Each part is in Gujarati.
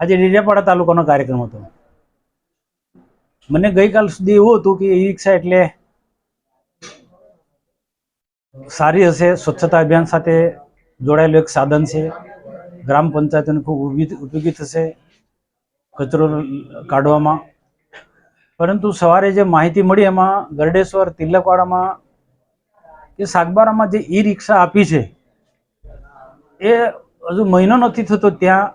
આજે ડેડિયાપાડા તાલુકાનો કાર્યક્રમ હતો. મને ગઈકાલ સુધી એવું હતું કે ઈ રિક્ષા એટલે સારી હશે, સ્વચ્છતા અભિયાન સાથે જોડાયેલું એક સાધન છે. ગ્રામ પંચાયતને ખૂબ ઉપયોગી થશે કચરો કાઢવામાં. પરંતુ સવારે જે માહિતી મળી એમાં ગરડેશ્વર, તિલકવાડામાં કે સાગબારામાં જે ઈ રિક્ષા આપી છે, એ હજુ મહિનો નથી થતો ત્યાં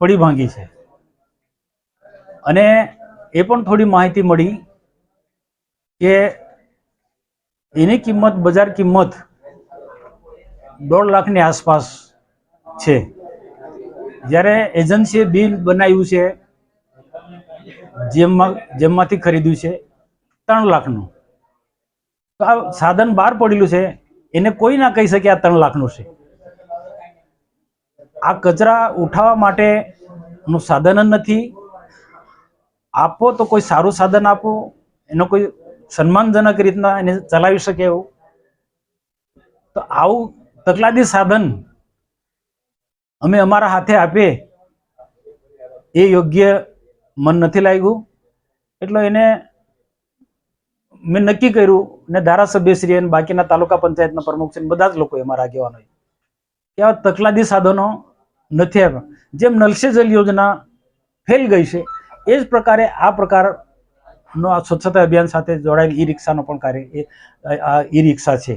પડી ભાંગી છે. અને એ પણ થોડી માહિતી મળી કે એની કિંમત, બજાર કિંમત દોઢ લાખની આસપાસ છે. જ્યારે એજન્સીએ બિલ બનાવ્યું છે, જેમમાં, જેમમાંથી ખરીદ્યું છે, ત્રણ લાખનું. તો આ સાધન બહાર પડેલું છે, એને કોઈ ના કહી શકે આ ત્રણ લાખનું છે. આ કચરા ઉઠાવવા માટેનું સાધન જ નથી. આપો તો કોઈ સારું સાધન આપો, એનો કોઈ સન્માનજનક રીતના એને ચલાવી શકે એવું. તો આવું તકલાદી સાધન અમે અમારા હાથે આપીએ, એ યોગ્ય મન નથી લાગ્યું. એટલે એને મેં નક્કી કર્યું ને ધારાસભ્યશ્રી અને બાકીના તાલુકા પંચાયતના પ્રમુખ ને બધા જ લોકો અમારા આગેવાનોએ કે આવા તકલાદી સાધનો નથી આવ્યા. જેમ નલસે જલ યોજના ફેલ ગઈ છે, એ જ પ્રકારે આ પ્રકારનો આ સ્વચ્છતા અભિયાન સાથે જોડાયેલ ઈ રિક્ષાનો પણ કાર્ય, એ, આ ઈ રિક્ષા છે.